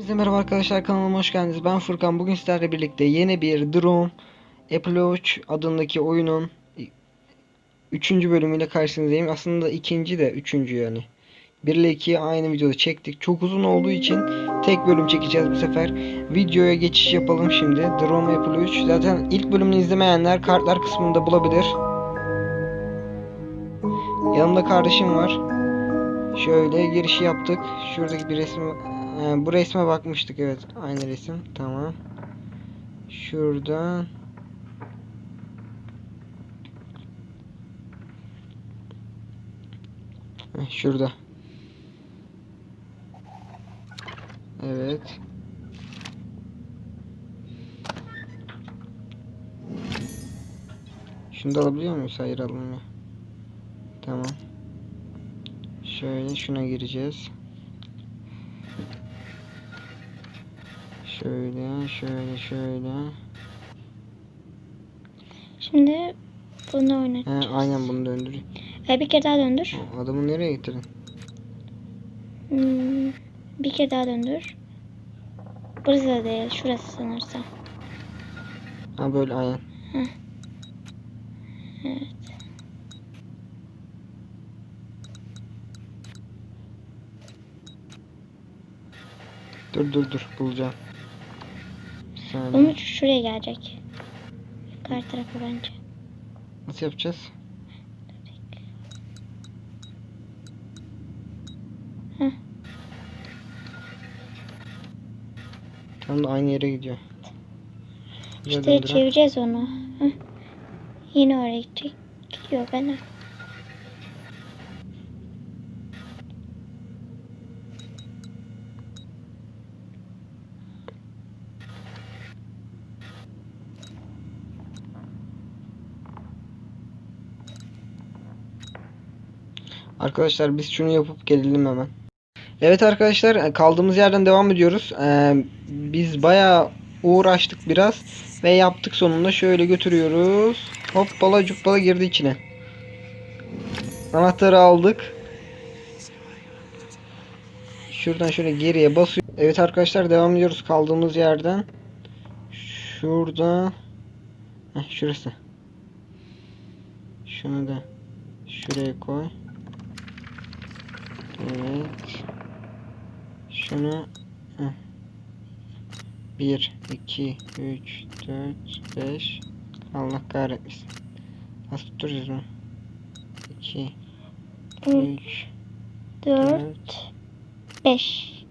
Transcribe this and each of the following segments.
Herkese merhaba arkadaşlar kanalıma hoş geldiniz. Ben Furkan. Bugün sizlerle birlikte yeni bir Drone Apple Watch adındaki oyunun 3. bölümüyle karşınızdayım. Aslında ikinci de üçüncü yani. 1 ile 2'yi aynı videoda çektik. Çok uzun olduğu için tek bölüm çekeceğiz bu sefer. Videoya geçiş yapalım şimdi. Drone Apple Watch. Zaten ilk bölümünü izlemeyenler kartlar kısmında bulabilir. Yanımda kardeşim var. Şöyle girişi yaptık. Şuradaki bir resim ee, bu resme bakmıştık evet. Aynı resim. Tamam. Şuradan Şurada. Evet. Şunu da alabiliyor muyuz? Hayır alınmıyor. Tamam. Şöyle şuna gireceğiz. Şöyle, şöyle, şöyle. Şimdi bunu He, oynatacağız. aynen bunu döndür. Ee, bir kere daha döndür. Adamı nereye getirdin? Hmm, bir kere daha döndür. Burası da değil. Şurası sanırsam. Ha böyle aynen. Evet. Dur dur dur bulacağım. Saniye. Bunun şuraya gelecek. Yukarı tarafa bence. Nasıl yapacağız? Tam da aynı yere gidiyor. Buraya İşte döndüren- çevireceğiz onu. Heh. Yine oraya gidecek. Gidiyor bana. Arkadaşlar biz şunu yapıp gelelim hemen. Evet arkadaşlar kaldığımız yerden devam ediyoruz. Ee, biz bayağı uğraştık biraz ve yaptık sonunda şöyle götürüyoruz. Hoppala cuppala girdi içine. Anahtarı aldık. Şuradan şöyle geriye basıyor. Evet arkadaşlar devam ediyoruz kaldığımız yerden. Şurada. Heh, şurası. Şunu da şuraya koy. Evet. Şunu 1 2 3 4 5 Allah kahretmesin. Nasıl tutturacağız bunu? 2 3 4 5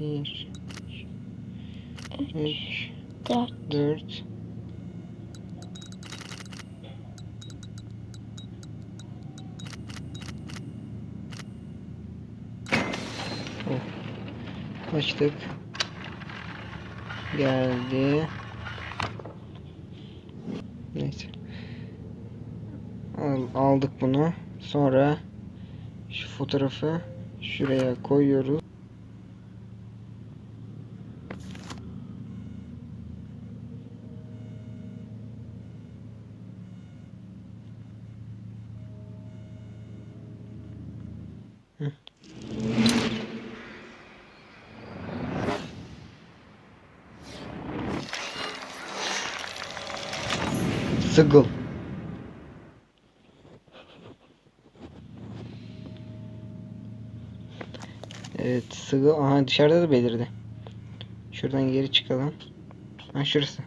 1 3 4 4 Açtık. Geldi. Neyse. Al- aldık bunu. Sonra şu fotoğrafı şuraya koyuyoruz. Sığıl. Evet sığıl. Aha dışarıda da belirdi. Şuradan geri çıkalım. Ha şurası.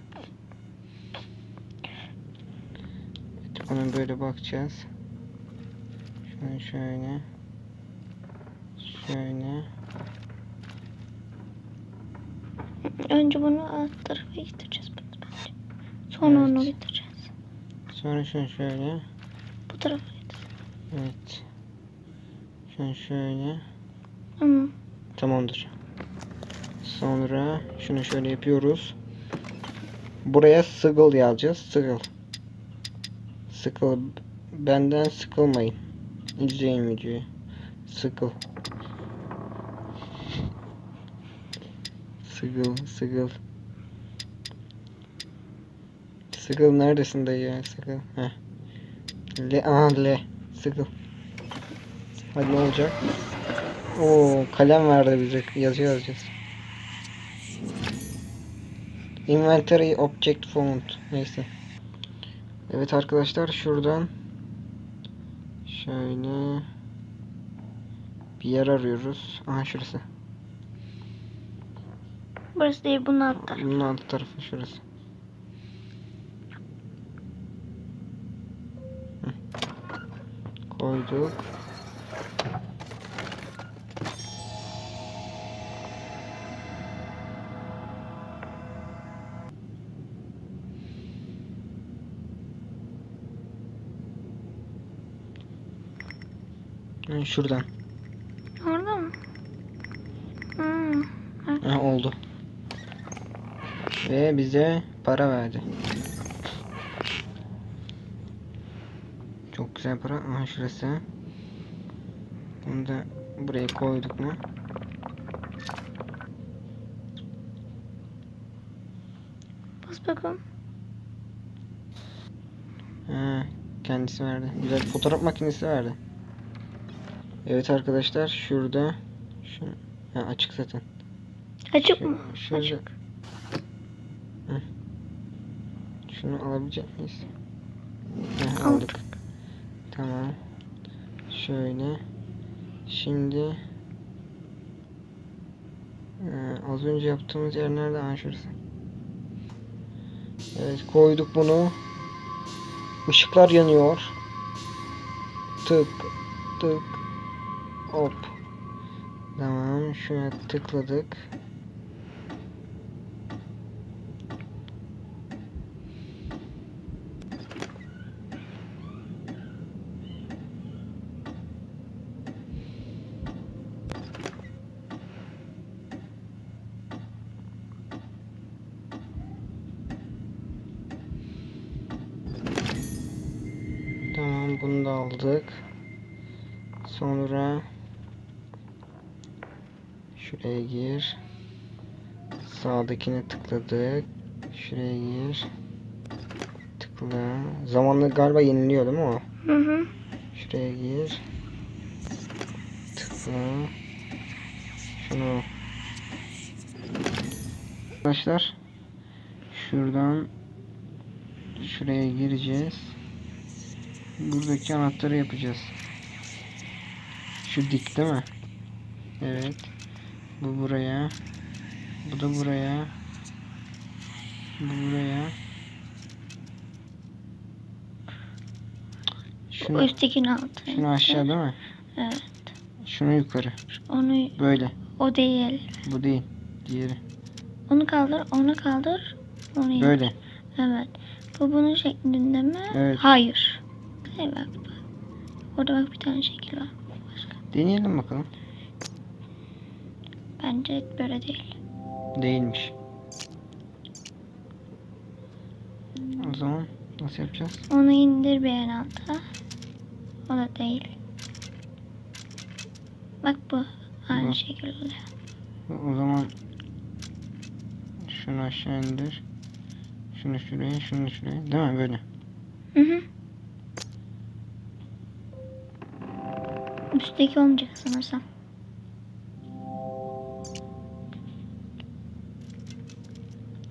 Evet, ona böyle bakacağız. Şöyle şöyle. Şöyle. Önce bunu alt tarafa getireceğiz. Sonra Evet. onu getireceğiz. Sonra şunu şöyle. Bu tarafa. Evet. Şunu şöyle. Tamam. Tamamdır. Sonra şunu şöyle yapıyoruz. Buraya sıkıl yazacağız. Sıkıl. Sıkıl. Benden sıkılmayın. İzleyin videoyu. Sıkıl. Sıkıl, sıkıl. Sıkıl neredesin dayı ya? Sıkıl. Heh. Le, aha le. Sıkıl. Hadi ne olacak? Oo kalem verdi bize. Yazı yazacağız. Inventory object found. Neyse. Evet arkadaşlar şuradan şöyle bir yer arıyoruz. Aha şurası. Burası değil bunun alt tarafı. Bunun alt tarafı şurası. Koyduk. Hı, Şuradan. Orada mı? Hmm. Ha, oldu. Ve bize para verdi. Para. Aha şurası. Bunu da buraya koyduk mu? Bas bakalım. Ha, kendisi verdi. Güzel fotoğraf makinesi verdi. Evet arkadaşlar şurada şu ha, açık zaten. Açık Şu- mı? şurada Açık. Hı. Şunu alabilecek miyiz? Heh, Aldık. aldık. Tamam. Şöyle. Şimdi Ee, az önce yaptığımız yer nerede? Ha. Evet koyduk bunu. Işıklar yanıyor. Tık tık hop. Tamam şuna tıkladık. Tamam bunu da aldık. Sonra şuraya gir. Sağdakine tıkladık. Şuraya gir. Tıkla. Zamanla galiba yeniliyor değil mi o? Hı hı. Şuraya gir. Tıkla. Şunu. Arkadaşlar şuradan şuraya gireceğiz. Buradaki anahtarı yapacağız. Şu dik değil mi? Evet. Bu buraya. Bu da buraya. Bu buraya. Şunu, üsttekinin altı. şunu aşağı değil mi? Evet. Şunu yukarı. Onu Böyle. o değil. Bu değil. Diğeri. Onu kaldır, onu kaldır. Onu yap. Böyle. Evet. Bu bunun şeklinde mi? Evet. Hayır. Bak. bak. Orada bak bir tane şekil var. Başka. Deneyelim bakalım. Bence böyle değil. Değilmiş. O zaman nasıl yapacağız? Onu indir bir en alta. O da değil. Bak bu. Aynı Bu. şekil oluyor. O zaman şunu aşağı indir. Şunu şuraya, şunu şuraya. Değil mi böyle? Hı hı. Üstteki olmayacak sanırsam.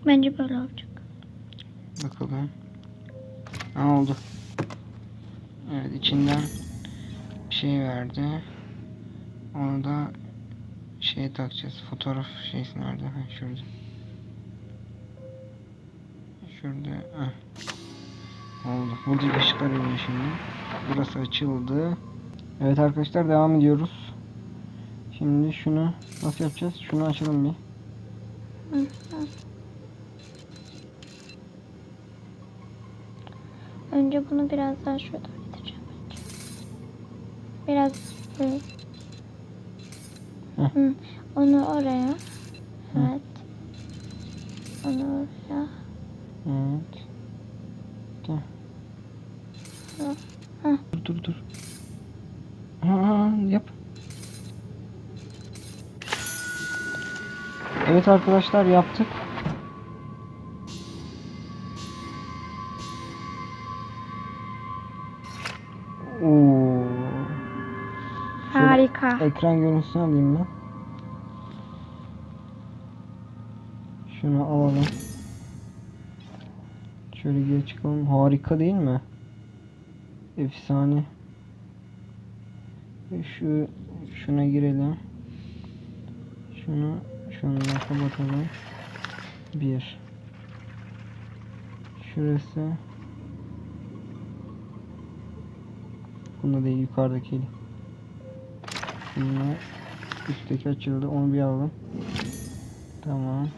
Bence böyle olacak. Bakalım. Ha oldu. Evet içinden bir şey verdi. Onu da şeye takacağız. Fotoğraf şeysi nerede? Ha, şurada. Şurada. Ha. Oldu. Burada ışıklar yanıyor şimdi. Burası açıldı. Evet arkadaşlar devam ediyoruz. Şimdi şunu nasıl yapacağız? Şunu açalım bir. Hı hı. Önce bunu biraz daha şuradan getireceğim bence. Biraz böyle. Hı. Hı. Onu oraya. Evet. Onu oraya. Evet. Tamam. Hı. Dur dur dur. Ha, yap. Evet arkadaşlar yaptık. Oo. Şöyle Harika. ekran görüntüsünü alayım ben. Şunu alalım. Şöyle geri çıkalım. Harika değil mi? Efsane. Ve Şu şuna girelim. Şunu şununla kapatalım. Bir. Şurası. Bunda değil yukarıdaki. Bunlar üstteki açıldı. Onu bir alalım. Tamam.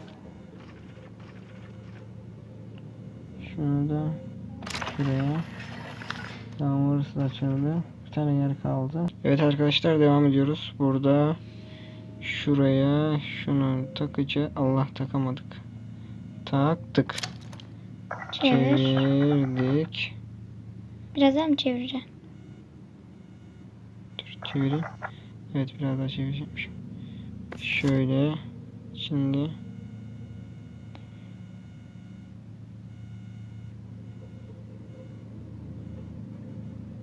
Şunu da şuraya. Tamam orası da açıldı. Bir tane yer kaldı. Evet arkadaşlar devam ediyoruz. Burada şuraya şunu takıcı Allah takamadık. Taktık. Çevir. Çevirdik. Biraz daha mı çevireceksin? Dur çevireyim. Evet biraz daha çevireceğim. Şöyle. Şimdi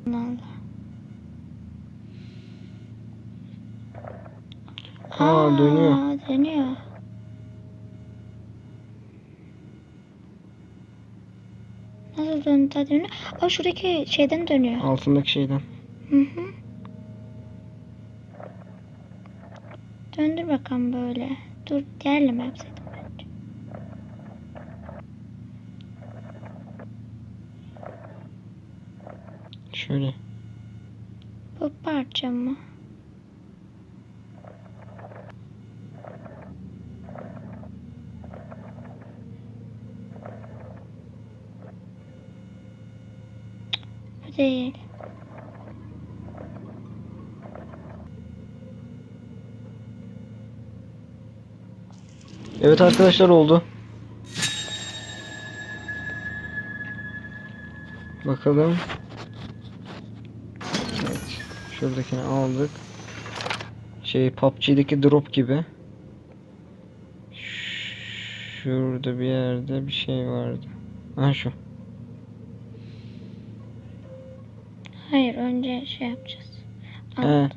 Allah. Aa, dönüyor. Dönüyor. Nasıl döndü dönüyor? Aa şuradaki şeyden dönüyor. altındaki şeyden. Hı hı. Döndür bakalım böyle. Dur diğerle mi yapsaydım bence? Şöyle. Bu parça mı? Bu değil. Evet arkadaşlar oldu. Bakalım. Evet. Şuradakini aldık. Şey PUBG'deki drop gibi. Şurada bir yerde bir şey vardı. Ha şu. Hayır önce şey yapacağız. Al. He.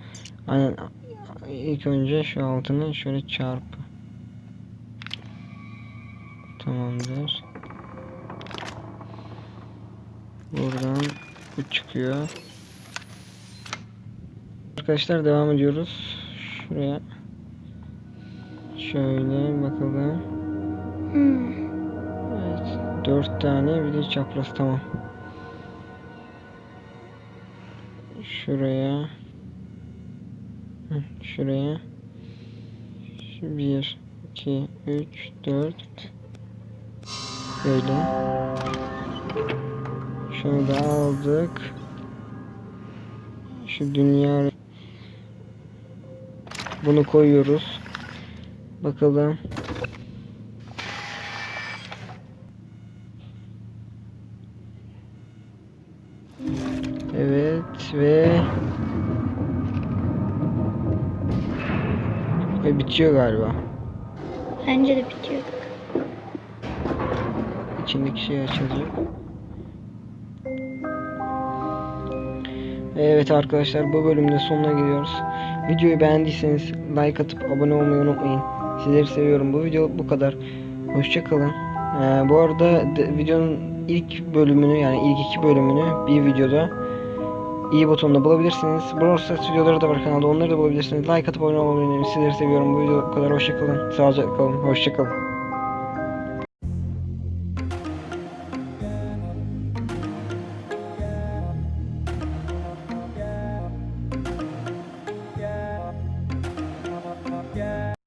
Aynen. İlk önce şu altını şöyle çarpı. Tamamdır. Buradan bu çıkıyor. Arkadaşlar devam ediyoruz. Şuraya. Şöyle bakalım. Evet. Dört tane bir de çapraz tamam. Şuraya. Şuraya. Şu bir, iki, üç, dört. Böyle. Şunu da aldık. Şu dünya bunu koyuyoruz. Bakalım. Evet ve ve bitiyor galiba. Bence de bitiyor. İçindeki şey açılacak. Evet arkadaşlar bu bölümün de sonuna geliyoruz. Videoyu beğendiyseniz like atıp abone olmayı unutmayın. Sizleri seviyorum. Bu video bu kadar. Hoşçakalın. Ee, bu arada de- videonun ilk bölümünü yani ilk iki bölümünü bir videoda iyi butonunda bulabilirsiniz. Brawl Stars videoları da var kanalda onları da bulabilirsiniz. Like atıp abone olmayı unutmayın. Sizleri seviyorum. Bu video bu kadar. Hoşçakalın. Sağlıcakla kalın. Hoşçakalın.